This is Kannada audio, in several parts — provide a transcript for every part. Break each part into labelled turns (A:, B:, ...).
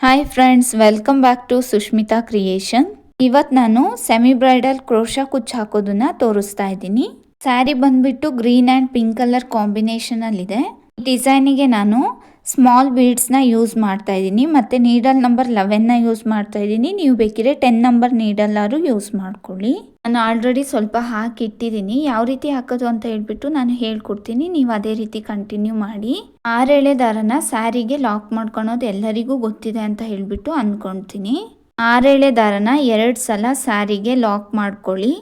A: Hi friends welcome back to Sushmita creation ಇವತ್ತು ನಾನು ಸೆಮಿ ಬ್ರೈಡಲ್ ಕ್ರೋಶಾ ಕುಚ್ಚು ಹಾಕೋದನ್ನ ತೋರಿಸ್ತಾ ಇದ್ದೀನಿ. ಸ್ಯಾರಿ ಬಂದ್ಬಿಟ್ಟು ಗ್ರೀನ್ ಆ್ಯಂಡ್ ಪಿಂಕ್ ಕಲರ್ ಕಾಂಬಿನೇಷನಲ್ಲಿದೆ ಡಿಸೈನಿಗೆ ನಾನು ಸ್ಮಾಲ್ ಬೀಡ್ಸ್ನ ಯೂಸ್ ಮಾಡ್ತಾ ಇದ್ದೀನಿ. ಮತ್ತು ನೀಡಲ್ ನಂಬರ್ ಲೆವೆನ್ನ ಯೂಸ್ ಮಾಡ್ತಾ ಇದ್ದೀನಿ. ನೀವು ಬೇಕಿದ್ರೆ ಟೆನ್ ನಂಬರ್ ನೀಡಲ್ಲಾದ್ರು ಯೂಸ್ ಮಾಡ್ಕೊಳ್ಳಿ. ನಾನು ಆಲ್ರೆಡಿ ಸ್ವಲ್ಪ ಹಾಕಿಟ್ಟಿದ್ದೀನಿ. ಯಾವ ರೀತಿ ಹಾಕೋದು ಅಂತ ಹೇಳ್ಬಿಟ್ಟು ನಾನು ಹೇಳ್ಕೊಡ್ತೀನಿ. ನೀವು ಅದೇ ರೀತಿ ಕಂಟಿನ್ಯೂ ಮಾಡಿ. ಆರೆಳೆ ದಾರನ ಸ್ಯಾರಿಗೆ ಲಾಕ್ ಮಾಡ್ಕೊಳೋದು ಎಲ್ಲರಿಗೂ ಗೊತ್ತಿದೆ ಅಂತ ಹೇಳ್ಬಿಟ್ಟು ಅಂದ್ಕೊಳ್ತೀನಿ ಆರೆಳೆ ದಾರನ ಎರಡು ಸಲ ಸ್ಯಾರಿಗೆ ಲಾಕ್ ಮಾಡ್ಕೊಳ್ಳಿ.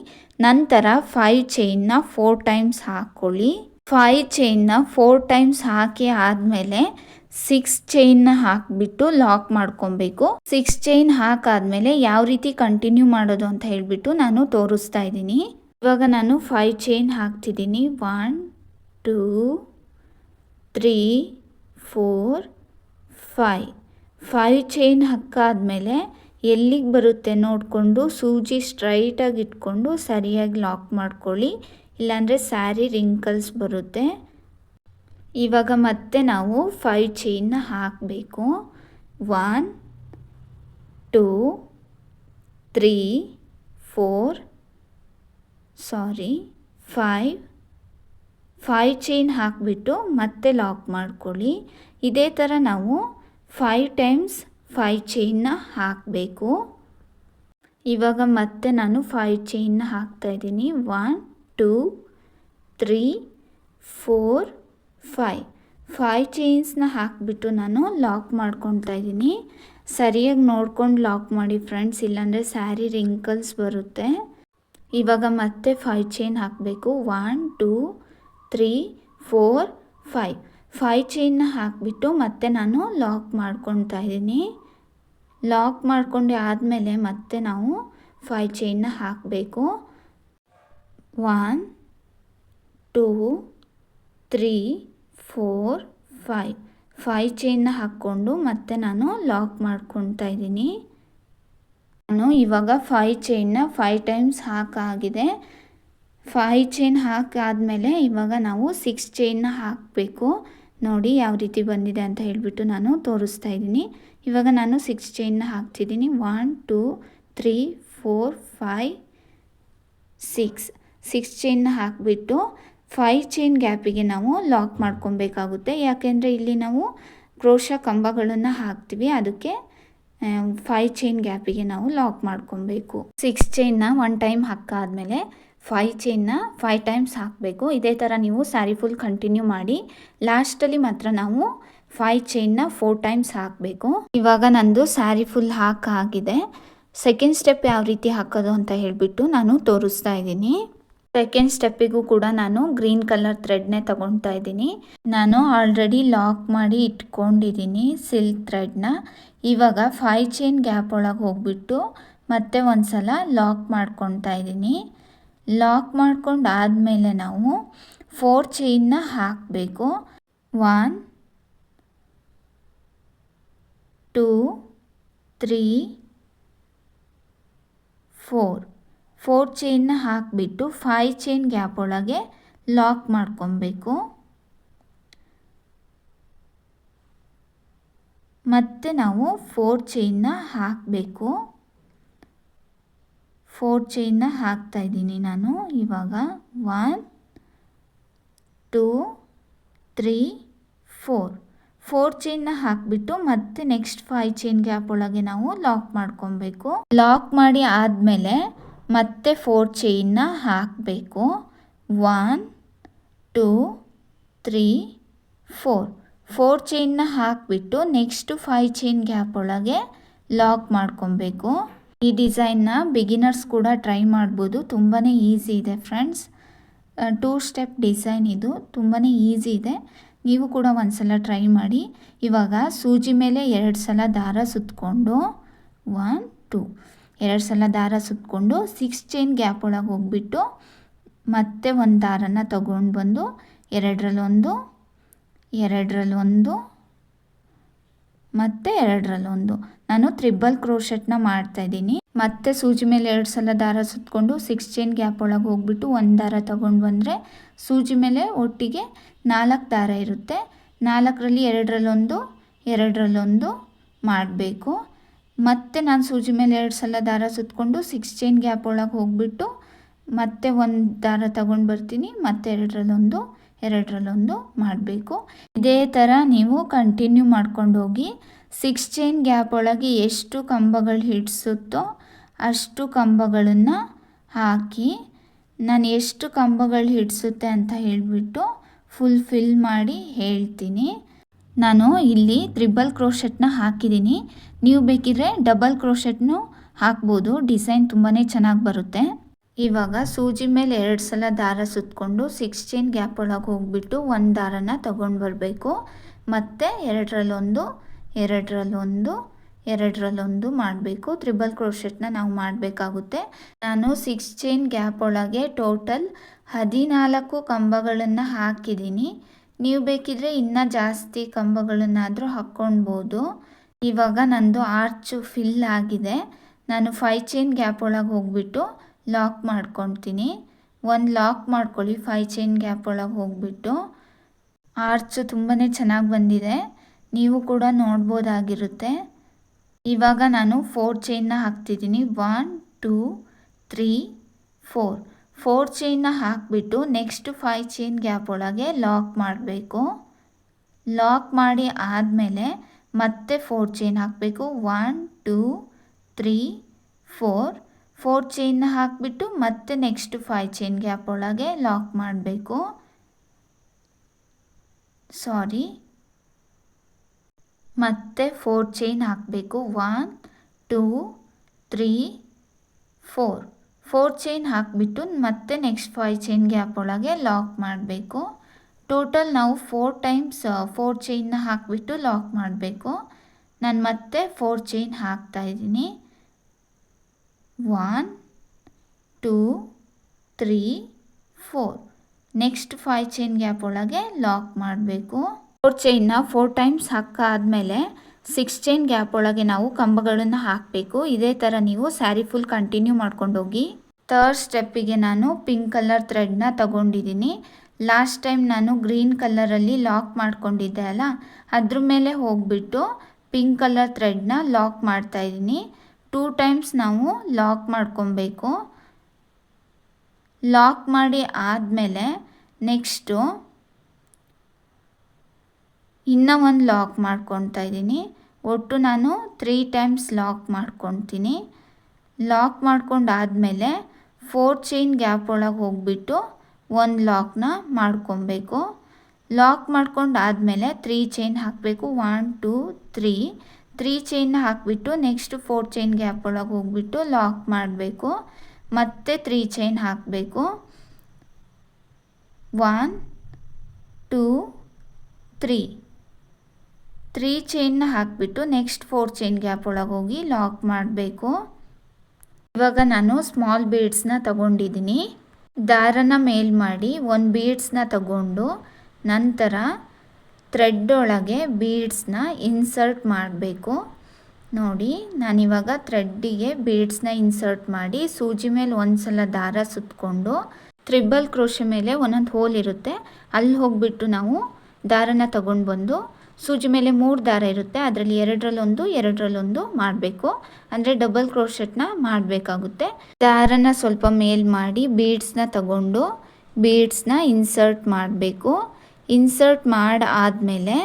A: ನಂತರ ಫೈವ್ ಚೈನ್ನ ಫೋರ್ ಟೈಮ್ಸ್ ಹಾಕ್ಕೊಳ್ಳಿ. ಫೈವ್ ಚೈನ್ನ ಫೋರ್ ಟೈಮ್ಸ್ ಹಾಕಿ ಆದಮೇಲೆ ಸಿಕ್ಸ್ ಚೈನ್ನ ಹಾಕಿಬಿಟ್ಟು ಲಾಕ್ ಮಾಡ್ಕೊಬೇಕು. ಸಿಕ್ಸ್ ಚೈನ್ ಹಾಕಾದ್ಮೇಲೆ ಯಾವ ರೀತಿ ಕಂಟಿನ್ಯೂ ಮಾಡೋದು ಅಂತ ಹೇಳಿಬಿಟ್ಟು ನಾನು ತೋರಿಸ್ತಾ ಇದ್ದೀನಿ. ಇವಾಗ ನಾನು ಫೈವ್ ಚೈನ್ ಹಾಕ್ತಿದ್ದೀನಿ. One two three four five five chain ಹಾಕಾದ್ಮೇಲೆ ಎಲ್ಲಿಗೆ ಬರುತ್ತೆ ನೋಡಿಕೊಂಡು ಸೂಜಿ ಸ್ಟ್ರೈಟಾಗಿ ಇಟ್ಕೊಂಡು ಸರಿಯಾಗಿ ಲಾಕ್ ಮಾಡ್ಕೊಳ್ಳಿ. ಇಲ್ಲಾಂದರೆ ಸ್ಯಾರಿ ರಿಂಕಲ್ಸ್ ಬರುತ್ತೆ. ಇವಾಗ ಮತ್ತೆ ನಾವು ಫೈವ್ ಚೈನ್ನ ಹಾಕಬೇಕು. One two three four sorry five five chain ಹಾಕಿಬಿಟ್ಟು ಮತ್ತೆ ಲಾಕ್ ಮಾಡ್ಕೊಳ್ಳಿ. ಇದೇ ಥರ ನಾವು ಫೈವ್ ಟೈಮ್ಸ್ ಫೈವ್ ಚೈನ್ನ ಹಾಕಬೇಕು. ಇವಾಗ ಮತ್ತೆ ನಾನು ಫೈವ್ ಚೈನ್ನ ಹಾಕ್ತಾಯಿದ್ದೀನಿ one two three four five five ಚೈನ್ಸ್ನ ಹಾಕಿಬಿಟ್ಟು ನಾನು ಲಾಕ್ ಮಾಡ್ಕೊತಾ ಇದ್ದೀನಿ. ಸರಿಯಾಗಿ ನೋಡ್ಕೊಂಡು ಲಾಕ್ ಮಾಡಿ ಫ್ರೆಂಡ್ಸ್ ಇಲ್ಲಾಂದರೆ ಸ್ಯಾರಿ ರಿಂಕಲ್ಸ್ ಬರುತ್ತೆ. ಇವಾಗ ಮತ್ತೆ ಫೈ ಚೈನ್ ಹಾಕಬೇಕು. One two three four five five ಚೈನ್ನ ಹಾಕಿಬಿಟ್ಟು ಮತ್ತೆ ನಾನು ಲಾಕ್ ಮಾಡ್ಕೊತಾ ಇದ್ದೀನಿ. ಲಾಕ್ ಮಾಡ್ಕೊಂಡು ಆದಮೇಲೆ ಮತ್ತೆ ನಾವು ಫೈ ಚೈನ್ನ ಹಾಕಬೇಕು. One two three four five five ಚೈನ್ನ ಹಾಕ್ಕೊಂಡು ಮತ್ತೆ ನಾನು ಲಾಕ್ ಮಾಡ್ಕೊತಾ ಇದ್ದೀನಿ. ನಾನು ಇವಾಗ ಫೈ ಚೈನ್ನ ಫೈವ್ ಟೈಮ್ಸ್ ಹಾಕಾಗಿದೆ ಫೈ ಚೈನ್ ಹಾಕಾದಮೇಲೆ ಇವಾಗ ನಾವು ಸಿಕ್ಸ್ ಚೈನ್ನ ಹಾಕಬೇಕು. ನೋಡಿ ಯಾವ ರೀತಿ ಬಂದಿದೆ ಅಂತ ಹೇಳಿಬಿಟ್ಟು ನಾನು ತೋರಿಸ್ತಾ ಇದ್ದೀನಿ. ಇವಾಗ ನಾನು ಸಿಕ್ಸ್ ಚೈನ್ನ ಹಾಕ್ತಿದ್ದೀನಿ. One two three four five six six ಚೈನ್ನ ಹಾಕಿಬಿಟ್ಟು ಫೈವ್ ಚೈನ್ ಗ್ಯಾಪಿಗೆ ನಾವು ಲಾಕ್ ಮಾಡ್ಕೊಬೇಕಾಗುತ್ತೆ. ಯಾಕೆಂದರೆ ಇಲ್ಲಿ ನಾವು ಕ್ರೋಶ ಕಂಬಗಳನ್ನು ಹಾಕ್ತೀವಿ. ಅದಕ್ಕೆ ಫೈವ್ ಚೈನ್ ಗ್ಯಾಪಿಗೆ ನಾವು ಲಾಕ್ ಮಾಡ್ಕೊಬೇಕು. ಸಿಕ್ಸ್ ಚೈನ್ನ ಒನ್ ಟೈಮ್ ಹಾಕಾದಮೇಲೆ ಫೈವ್ ಚೈನ್ನ ಫೈವ್ ಟೈಮ್ಸ್ ಹಾಕಬೇಕು. ಇದೇ ಥರ ನೀವು ಸ್ಯಾರಿ ಫುಲ್ ಕಂಟಿನ್ಯೂ ಮಾಡಿ ಲಾಸ್ಟಲ್ಲಿ ಮಾತ್ರ ನಾವು ಫೈವ್ ಚೈನ್ನ ಫೋರ್ ಟೈಮ್ಸ್ ಹಾಕಬೇಕು. ಇವಾಗ ನಂದು ಸ್ಯಾರಿ ಫುಲ್ ಹಾಕಾಗಿದೆ. ಸೆಕೆಂಡ್ ಸ್ಟೆಪ್ ಯಾವ ರೀತಿ ಹಾಕೋದು ಅಂತ ಹೇಳಿಬಿಟ್ಟು ನಾನು ತೋರಿಸ್ತಾ ಇದ್ದೀನಿ. ಸೆಕೆಂಡ್ ಸ್ಟೆಪ್ಪಿಗೂ ಕೂಡ ನಾನು ಗ್ರೀನ್ ಕಲರ್ ಥ್ರೆಡ್ನೇ ತಗೊಳ್ತಾ ಇದ್ದೀನಿ. ನಾನು ಆಲ್ರೆಡಿ ಲಾಕ್ ಮಾಡಿ ಇಟ್ಕೊಂಡಿದ್ದೀನಿ ಸಿಲ್ಕ್ ಥ್ರೆಡ್ನ ಇವಾಗ ಫೈ ಚೈನ್ ಗ್ಯಾಪ್ ಒಳಗೆ ಹೋಗ್ಬಿಟ್ಟು ಮತ್ತೆ ಒಂದು ಸಲ ಲಾಕ್ ಮಾಡ್ಕೊತಾ ಇದ್ದೀನಿ. ಲಾಕ್ ಮಾಡ್ಕೊಂಡು ಆದಮೇಲೆ ನಾವು ಫೋರ್ ಚೈನ್ನ ಹಾಕಬೇಕು. One two three four four ಚೈನ್ನ ಹಾಕಿಬಿಟ್ಟು ಫೈ ಚೈನ್ ಗ್ಯಾಪ್ ಒಳಗೆ ಲಾಕ್ ಮಾಡ್ಕೊಬೇಕು. ಮತ್ತೆ ನಾವು ಫೋರ್ ಚೈನ್ನ ಹಾಕಬೇಕು. ಫೋರ್ ಚೈನ್ನ ಹಾಕ್ತಾ ಇದ್ದೀನಿ ನಾನು. ಇವಾಗ one, two, three, four. Four ಚೈನ್ನ ಹಾಕಿಬಿಟ್ಟು ಮತ್ತೆ ನೆಕ್ಸ್ಟ್ ಫೈ ಚೈನ್ ಗ್ಯಾಪ್ ಒಳಗೆ ನಾವು ಲಾಕ್ ಮಾಡ್ಕೊಬೇಕು. ಲಾಕ್ ಮಾಡಿ ಆದಮೇಲೆ ಮತ್ತೆ ಫೋರ್ ಚೈನ್ನ ಹಾಕಬೇಕು. One two three four four ಚೈನ್ನ ಹಾಕಿಬಿಟ್ಟು ನೆಕ್ಸ್ಟು ಫೈವ್ ಚೈನ್ ಗ್ಯಾಪ್ ಒಳಗೆ ಲಾಕ್ ಮಾಡ್ಕೊಬೇಕು. ಈ ಡಿಸೈನ್ನ ಬಿಗಿನರ್ಸ್ ಕೂಡ ಟ್ರೈ ಮಾಡ್ಬೋದು. ತುಂಬಾ ಈಸಿ ಇದೆ ಫ್ರೆಂಡ್ಸ್ ಟೂ ಸ್ಟೆಪ್ ಡಿಸೈನ್ ಇದು. ತುಂಬಾ ಈಸಿ ಇದೆ. ನೀವು ಕೂಡ ಒಂದು ಸಲ ಟ್ರೈ ಮಾಡಿ. ಇವಾಗ ಸೂಜಿ ಮೇಲೆ ಎರಡು ಸಲ ದಾರ ಸುತ್ತಕೊಂಡು ಒನ್ ಟೂ ಎರಡು ಸಲ ದಾರ ಸುತ್ತಕೊಂಡು ಸಿಕ್ಸ್ ಚೈನ್ ಗ್ಯಾಪ್ ಒಳಗೆ ಹೋಗ್ಬಿಟ್ಟು ಮತ್ತೆ ಒಂದು ದಾರನ ತಗೊಂಡು ಬಂದು ಎರಡರಲ್ಲೊಂದು ಎರಡರಲ್ಲೊಂದು, ಮತ್ತು ಎರಡರಲ್ಲೊಂದು. ನಾನು ತ್ರಿಬಲ್ ಕ್ರೋಶೆಟ್ನ ಮಾಡ್ತಾಯಿದ್ದೀನಿ ಮತ್ತೆ ಸೂಜಿ ಮೇಲೆ ಎರಡು ಸಲ ದಾರ ಸುತ್ತಕೊಂಡು ಸಿಕ್ಸ್ ಚೈನ್ ಗ್ಯಾಪ್ ಒಳಗೆ ಹೋಗ್ಬಿಟ್ಟು ಒಂದು ದಾರ ತಗೊಂಡು ಬಂದರೆ ಸೂಜಿ ಮೇಲೆ ಒಟ್ಟಿಗೆ ನಾಲ್ಕು ದಾರ ಇರುತ್ತೆ. ನಾಲ್ಕರಲ್ಲಿ ಎರಡರಲ್ಲೊಂದು ಎರಡರಲ್ಲೊಂದು ಮಾಡಬೇಕು. ಮತ್ತೆ ನಾನು ಸೂಜಿ ಮೇಲೆ ಎರಡು ಸಲ ದಾರ ಸುತ್ತಕೊಂಡು ಸಿಕ್ಸ್ ಚೈನ್ ಗ್ಯಾಪ್ ಒಳಗೆ ಹೋಗಿಬಿಟ್ಟು ಮತ್ತೆ ಒಂದು ದಾರ ತಗೊಂಡು ಬರ್ತೀನಿ. ಮತ್ತೆ ಎರಡರಲ್ಲೊಂದು ಎರಡರಲ್ಲೊಂದು ಮಾಡಬೇಕು. ಇದೇ ಥರ ನೀವು ಕಂಟಿನ್ಯೂ ಮಾಡ್ಕೊಂಡು ಹೋಗಿ ಸಿಕ್ಸ್ ಚೈನ್ ಗ್ಯಾಪ್ ಒಳಗೆ ಎಷ್ಟು ಕಂಬಗಳು ಹಿಡಿಸುತ್ತೋ ಅಷ್ಟು ಕಂಬಗಳನ್ನು ಹಾಕಿ ನಾನು ಎಷ್ಟು ಕಂಬಗಳು ಹಿಡಿಸುತ್ತೆ ಅಂತ ಹೇಳಿಬಿಟ್ಟು ಫುಲ್ ಫಿಲ್ ಮಾಡಿ ಹೇಳ್ತೀನಿ. ನಾನು ಇಲ್ಲಿ ತ್ರಿಬಲ್ ಕ್ರೋಶೆಟ್ನ ಹಾಕಿದ್ದೀನಿ. ನೀವು ಬೇಕಿದ್ರೆ ಡಬಲ್ ಕ್ರೋಶೆಟ್ನು ಹಾಕ್ಬೋದು. ಡಿಸೈನ್ ತುಂಬಾ ಚೆನ್ನಾಗಿ ಬರುತ್ತೆ. ಇವಾಗ ಸೂಜಿ ಮೇಲೆ ಎರಡು ಸಲ ದಾರ ಸುತ್ತಕೊಂಡು ಸಿಕ್ಸ್ ಚೈನ್ ಗ್ಯಾಪ್ ಒಳಗೆ ಹೋಗ್ಬಿಟ್ಟು ಒಂದು ದಾರನ ತಗೊಂಡು ಬರಬೇಕು. ಮತ್ತು ಎರಡರಲ್ಲೊಂದು ಎರಡರಲ್ಲೊಂದು ಎರಡರಲ್ಲೊಂದು ಮಾಡಬೇಕು. ತ್ರಿಬಲ್ ಕ್ರೋಶೆಟ್ನ ನಾವು ಮಾಡಬೇಕಾಗುತ್ತೆ. ನಾನು ಸಿಕ್ಸ್ ಚೈನ್ ಗ್ಯಾಪ್ ಒಳಗೆ ಟೋಟಲ್ ಹದಿನಾಲ್ಕು ಕಂಬಗಳನ್ನು ಹಾಕಿದ್ದೀನಿ. ನೀವು ಬೇಕಿದ್ರೆ ಇನ್ನೂ ಜಾಸ್ತಿ ಕಂಬಗಳನ್ನಾದರೂ ಹಾಕ್ಕೊಳ್ಬೋದು ಇವಾಗ ನಂದು ಆರ್ಚು ಫಿಲ್ ಆಗಿದೆ. ನಾನು ಫೈ ಚೈನ್ ಗ್ಯಾಪ್ ಒಳಗೆ ಹೋಗ್ಬಿಟ್ಟು ಲಾಕ್ ಮಾಡ್ಕೊತೀನಿ ಒಂದು ಲಾಕ್ ಮಾಡ್ಕೊಳ್ಳಿ ಫೈ ಚೈನ್ ಗ್ಯಾಪ್ ಒಳಗೆ ಹೋಗ್ಬಿಟ್ಟು. ಆರ್ಚು ತುಂಬಾ ಚೆನ್ನಾಗಿ ಬಂದಿದೆ. ನೀವು ಕೂಡ ನೋಡ್ಬೋದಾಗಿರುತ್ತೆ. ಇವಾಗ ನಾನು ಫೋರ್ ಚೈನ್ನ ಹಾಕ್ತಿದ್ದೀನಿ. One two three four four ಚೈನ್ನ ಹಾಕಿಬಿಟ್ಟು ನೆಕ್ಸ್ಟ್ ಫೈ ಚೈನ್ ಗ್ಯಾಪ್ ಒಳಗೆ ಲಾಕ್ ಮಾಡಬೇಕು. ಲಾಕ್ ಮಾಡಿ ಆದಮೇಲೆ ಮತ್ತೆ ಫೋರ್ ಚೈನ್ ಹಾಕಬೇಕು. One, two, three, four. Four ಚೈನ್ನ ಹಾಕಿಬಿಟ್ಟು ಮತ್ತೆ ನೆಕ್ಸ್ಟ್ ಫೈ ಚೈನ್ ಗ್ಯಾಪ್ ಒಳಗೆ ಲಾಕ್ ಮಾಡಬೇಕು. ಸಾರಿ. ಮತ್ತೆ ಫೋರ್ ಚೈನ್ ಹಾಕಬೇಕು. One, two, three, four. Four chain ಹಾಕಿಬಿಟ್ಟು ಮತ್ತೆ ನೆಕ್ಸ್ಟ್ ಫೈ ಚೈನ್ ಗ್ಯಾಪ್ ಒಳಗೆ ಲಾಕ್ ಮಾಡಬೇಕು. ಟೋಟಲ್ ನಾವು ಫೋರ್ ಟೈಮ್ಸ್ ಫೋರ್ ಚೈನ್ನ ಹಾಕಿಬಿಟ್ಟು ಲಾಕ್ ಮಾಡಬೇಕು. ನಾನು ಮತ್ತೆ ಫೋರ್ ಚೈನ್ ಹಾಕ್ತಾಯಿದ್ದೀನಿ one, two, three, four. Next five chain gap ಒಳಗೆ ಲಾಕ್ ಮಾಡಬೇಕು. ಫೋರ್ ಚೈನ್ನ ಫೋರ್ ಟೈಮ್ಸ್ ಹಾಕಾದ್ಮೇಲೆ ಸಿಕ್ಸ್ ಚೈನ್ ಗ್ಯಾಪ್ ಒಳಗೆ ನಾವು ಕಂಬಗಳನ್ನು ಹಾಕಬೇಕು. ಇದೇ ಥರ ನೀವು ಸ್ಯಾರಿ ಫುಲ್ ಕಂಟಿನ್ಯೂ ಮಾಡ್ಕೊಂಡು ಹೋಗಿ ಥರ್ಡ್ ಸ್ಟೆಪ್ಪಿಗೆ ನಾನು ಪಿಂಕ್ ಕಲರ್ ಥ್ರೆಡ್ನ ತಗೊಂಡಿದ್ದೀನಿ. ಲಾಸ್ಟ್ ಟೈಮ್ ನಾನು ಗ್ರೀನ್ ಕಲರಲ್ಲಿ ಲಾಕ್ ಮಾಡ್ಕೊಂಡಿದ್ದೆ ಅಲ್ಲ, ಅದ್ರ ಮೇಲೆ ಹೋಗಿಬಿಟ್ಟು ಪಿಂಕ್ ಕಲರ್ ಥ್ರೆಡ್ನ ಲಾಕ್ ಮಾಡ್ತಾ ಇದ್ದೀನಿ. ಟೂ ಟೈಮ್ಸ್ ನಾವು ಲಾಕ್ ಮಾಡ್ಕೊಬೇಕು. ಲಾಕ್ ಮಾಡಿ ಆದಮೇಲೆ ನೆಕ್ಸ್ಟು ಇನ್ನೂ ಒಂದು ಲಾಕ್ ಮಾಡ್ಕೊತಾ ಇದ್ದೀನಿ. ಒಟ್ಟು ನಾನು ತ್ರೀ ಟೈಮ್ಸ್ ಲಾಕ್ ಮಾಡ್ಕೊತೀನಿ. ಲಾಕ್ ಮಾಡ್ಕೊಂಡಾದಮೇಲೆ ಫೋರ್ ಚೈನ್ ಗ್ಯಾಪ್ ಒಳಗೆ ಹೋಗಿಬಿಟ್ಟು ಒಂದು ಲಾಕ್ನ ಮಾಡ್ಕೊಬೇಕು. ಲಾಕ್ ಮಾಡ್ಕೊಂಡಾದಮೇಲೆ ತ್ರೀ ಚೈನ್ ಹಾಕಬೇಕು. One, two, three. Three chain ಹಾಕಿಬಿಟ್ಟು ನೆಕ್ಸ್ಟ್ ಫೋರ್ ಚೈನ್ ಗ್ಯಾಪ್ ಒಳಗೆ ಹೋಗ್ಬಿಟ್ಟು ಲಾಕ್ ಮಾಡಬೇಕು. ಮತ್ತೆ ತ್ರೀ ಚೈನ್ ಹಾಕಬೇಕು. One, two, three. ತ್ರೀ ಚೈನ್ನ ಹಾಕಿಬಿಟ್ಟು ನೆಕ್ಸ್ಟ್ ಫೋರ್ ಚೈನ್ ಗ್ಯಾಪ್ ಒಳಗೆ ಹೋಗಿ ಲಾಕ್ ಮಾಡಬೇಕು. ಇವಾಗ ನಾನು ಸ್ಮಾಲ್ ಬೀಡ್ಸ್ನ ತಗೊಂಡಿದ್ದೀನಿ ದಾರನ ಮೇಲ್ ಮಾಡಿ ಒಂದು ಬೀಡ್ಸ್ನ ತಗೊಂಡು ನಂತರ ಥ್ರೆಡ್ ಒಳಗೆ ಬೀಡ್ಸ್ನ ಇನ್ಸರ್ಟ್ ಮಾಡಬೇಕು. ನೋಡಿ ನಾನಿವಾಗ ಥ್ರೆಡ್ಡಿಗೆ ಬೀಡ್ಸ್ನ ಇನ್ಸರ್ಟ್ ಮಾಡಿ ಸೂಜಿ ಮೇಲೆ ಒಂದು ಸಲ ದಾರ ಸುತ್ತಕೊಂಡು ತ್ರಿಬಲ್ ಕ್ರೋಶ ಮೇಲೆ ಒಂದೊಂದು ಹೋಲ್ ಇರುತ್ತೆ. ಅಲ್ಲಿ ಹೋಗಿಬಿಟ್ಟು ನಾವು ದಾರನ ತಗೊಂಡು ಬಂದು ಸೂಜಿ ಮೇಲೆ ಮೂರು ದಾರ ಇರುತ್ತೆ. ಅದರಲ್ಲಿ ಎರಡರಲ್ಲೊಂದು ಎರಡರಲ್ಲೊಂದು ಮಾಡಬೇಕು. ಅಂದರೆ ಡಬಲ್ ಕ್ರೋಶೆಟ್ನ ಮಾಡಬೇಕಾಗುತ್ತೆ. ದಾರನ ಸ್ವಲ್ಪ ಮೇಲ್ ಮಾಡಿ ಬೀಡ್ಸ್ನ ತಗೊಂಡು ಬೀಡ್ಸ್ನ ಇನ್ಸರ್ಟ್ ಮಾಡಬೇಕು. ಇನ್ಸರ್ಟ್ ಮಾಡಿ ಆದಮೇಲೆ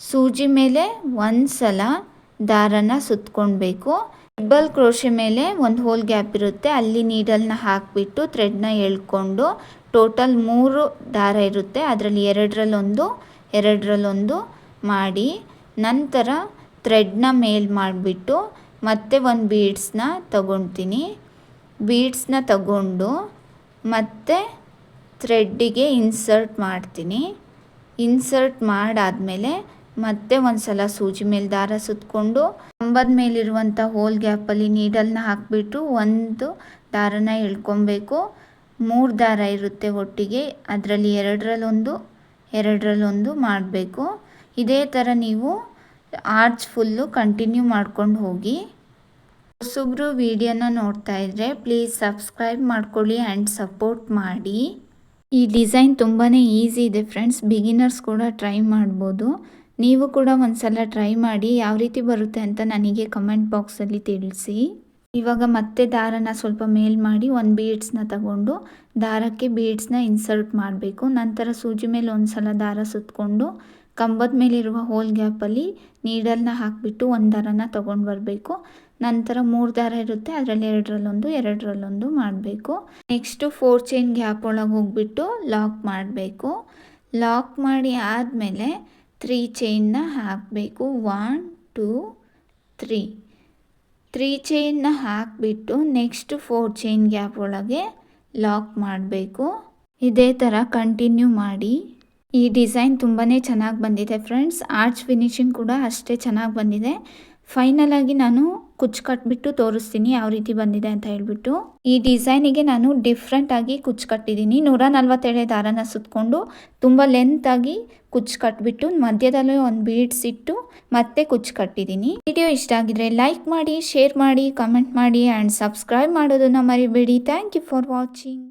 A: ಸೂಜಿ ಮೇಲೆ ಒಂದು ಸಲ ದಾರನ ಸುತ್ಕೊಳ್ಬೇಕು. ಡಬಲ್ ಕ್ರೋಶೆ ಮೇಲೆ ಒಂದು ಹೋಲ್ ಗ್ಯಾಪ್ ಇರುತ್ತೆ. ಅಲ್ಲಿ ನೀಡಲ್ನ ಹಾಕಿಬಿಟ್ಟು ಥ್ರೆಡ್ನ ಎಳ್ಕೊಂಡು ಟೋಟಲ್ ಮೂರು ದಾರ ಇರುತ್ತೆ. ಅದರಲ್ಲಿ ಎರಡರಲ್ಲೊಂದು ಎರಡರಲ್ಲೊಂದು ಮಾಡಿ, ನಂತರ ಥ್ರೆಡ್ನ ಮೇಲ್ ಮಾಡಿಬಿಟ್ಟು ಮತ್ತೆ ಒಂದು ಬೀಡ್ಸ್ನ ತಗೊತೀನಿ. ಬೀಡ್ಸ್ನ ತಗೊಂಡು ಮತ್ತೆ ಥ್ರೆಡ್ಡಿಗೆ ಇನ್ಸರ್ಟ್ ಮಾಡ್ತೀನಿ. ಇನ್ಸರ್ಟ್ ಮಾಡಾದಮೇಲೆ ಮತ್ತೆ ಒಂದು ಸಲ ಸೂಜಿ ಮೇಲೆ ದಾರ ಸುತ್ತಕೊಂಡು ಕಂಬದ ಮೇಲಿರುವಂಥ ಹೋಲ್ ಗ್ಯಾಪಲ್ಲಿ ನೀಡಲ್ನ ಹಾಕಿಬಿಟ್ಟು ಒಂದು ದಾರನ ಎಳ್ಕೊಬೇಕು. ಮೂರು ದಾರ ಇರುತ್ತೆ ಒಟ್ಟಿಗೆ. ಅದರಲ್ಲಿ ಎರಡರಲ್ಲೊಂದು ಎರಡರಲ್ಲೊಂದು ಮಾಡಬೇಕು. ಇದೇ ಥರ ನೀವು ಆರ್ಚ್ ಫುಲ್ಲು ಕಂಟಿನ್ಯೂ ಮಾಡ್ಕೊಂಡು ಹೋಗಿ. ಹೊಸಬ್ರು ವಿಡಿಯೋನ ನೋಡ್ತಾ ಇದ್ದರೆ ಪ್ಲೀಸ್ ಸಬ್ಸ್ಕ್ರೈಬ್ ಮಾಡ್ಕೊಳ್ಳಿ ಆ್ಯಂಡ್ ಸಪೋರ್ಟ್ ಮಾಡಿ. ಈ ಡಿಸೈನ್ ತುಂಬಾ ಈಸಿ ಇದೆ ಫ್ರೆಂಡ್ಸ್ ಬಿಗಿನರ್ಸ್ ಕೂಡ ಟ್ರೈ ಮಾಡ್ಬೋದು. ನೀವು ಕೂಡ ಒಂದು ಸಲ ಟ್ರೈ ಮಾಡಿ. ಯಾವ ರೀತಿ ಬರುತ್ತೆ ಅಂತ ನನಗೆ ಕಮೆಂಟ್ ಬಾಕ್ಸಲ್ಲಿ ತಿಳಿಸಿ. ಇವಾಗ ಮತ್ತೆ ದಾರನ ಸ್ವಲ್ಪ ಮೇಲ್ ಮಾಡಿ ಒಂದು ಬೀಡ್ಸ್ನ ತಗೊಂಡು ದಾರಕ್ಕೆ ಬೀಡ್ಸ್ನ ಇನ್ಸರ್ಟ್ ಮಾಡಬೇಕು. ನಂತರ ಸೂಜಿ ಮೇಲೆ ಒಂದು ಸಲ ದಾರ ಸುತ್ತಕೊಂಡು ಕಂಬದ ಮೇಲಿರುವ ಹೋಲ್ ಗ್ಯಾಪಲ್ಲಿ ನೀಡಲ್ನ ಹಾಕಿಬಿಟ್ಟು ಒಂದು ದಾರನ ತೊಗೊಂಡು ಬರಬೇಕು. ನಂತರ ಮೂರು ದಾರ ಇರುತ್ತೆ, ಅದರಲ್ಲಿ ಎರಡರಲ್ಲೊಂದು ಎರಡರಲ್ಲೊಂದು ಮಾಡಬೇಕು. ನೆಕ್ಸ್ಟು ಫೋರ್ ಚೈನ್ ಗ್ಯಾಪ್ ಒಳಗೆ ಹೋಗ್ಬಿಟ್ಟು ಲಾಕ್ ಮಾಡಬೇಕು. ಲಾಕ್ ಮಾಡಿ ಆದಮೇಲೆ ತ್ರೀ ಚೈನ್ನ ಹಾಕಬೇಕು. ಒನ್ ಟೂ ತ್ರೀ ತ್ರೀ ಚೈನ್ನ ಹಾಕಿಬಿಟ್ಟು ನೆಕ್ಸ್ಟ್ ಫೋರ್ ಚೈನ್ ಗ್ಯಾಪ್ ಒಳಗೆ ಲಾಕ್ ಮಾಡಬೇಕು. ಇದೇ ಥರ ಕಂಟಿನ್ಯೂ ಮಾಡಿ. ಈ ಡಿಸೈನ್ ತುಂಬಾ ಚೆನ್ನಾಗಿ ಬಂದಿದೆ ಫ್ರೆಂಡ್ಸ್ ಆರ್ಚ್ ಫಿನಿಶಿಂಗ್ ಕೂಡ ಅಷ್ಟೇ ಚೆನ್ನಾಗಿ ಬಂದಿದೆ. ಫೈನಲ್ ಆಗಿ ನಾನು ಕುಚ್ಚು ಕಟ್ಬಿಟ್ಟು ತೋರಿಸ್ತೀನಿ ಯಾವ ರೀತಿ ಬಂದಿದೆ ಅಂತ ಹೇಳ್ಬಿಟ್ಟು. ಈ ಡಿಸೈನಿಗೆ ನಾನು ಡಿಫ್ರೆಂಟ್ ಆಗಿ ಕುಚ್ಚು ಕಟ್ಟಿದ್ದೀನಿ. ನೂರ ನಲ್ವತ್ತೇಳೆ ದಾರನ ಸುತ್ತಕೊಂಡು ತುಂಬ ಲೆಂತ್ ಆಗಿ ಕುಚ್ಚು ಕಟ್ಬಿಟ್ಟು ಮಧ್ಯದಲ್ಲಿ ಒಂದು ಬೀಡ್ಸ್ ಇಟ್ಟು ಮತ್ತೆ ಕುಚ್ಚು ಕಟ್ಟಿದ್ದೀನಿ. ವಿಡಿಯೋ ಇಷ್ಟ ಆಗಿದ್ರೆ ಲೈಕ್ ಮಾಡಿ ಶೇರ್ ಮಾಡಿ ಕಮೆಂಟ್ ಮಾಡಿ ಆ್ಯಂಡ್ ಸಬ್ಸ್ಕ್ರೈಬ್ ಮಾಡೋದನ್ನು ಮರಿಬೇಡಿ. Thank you for watching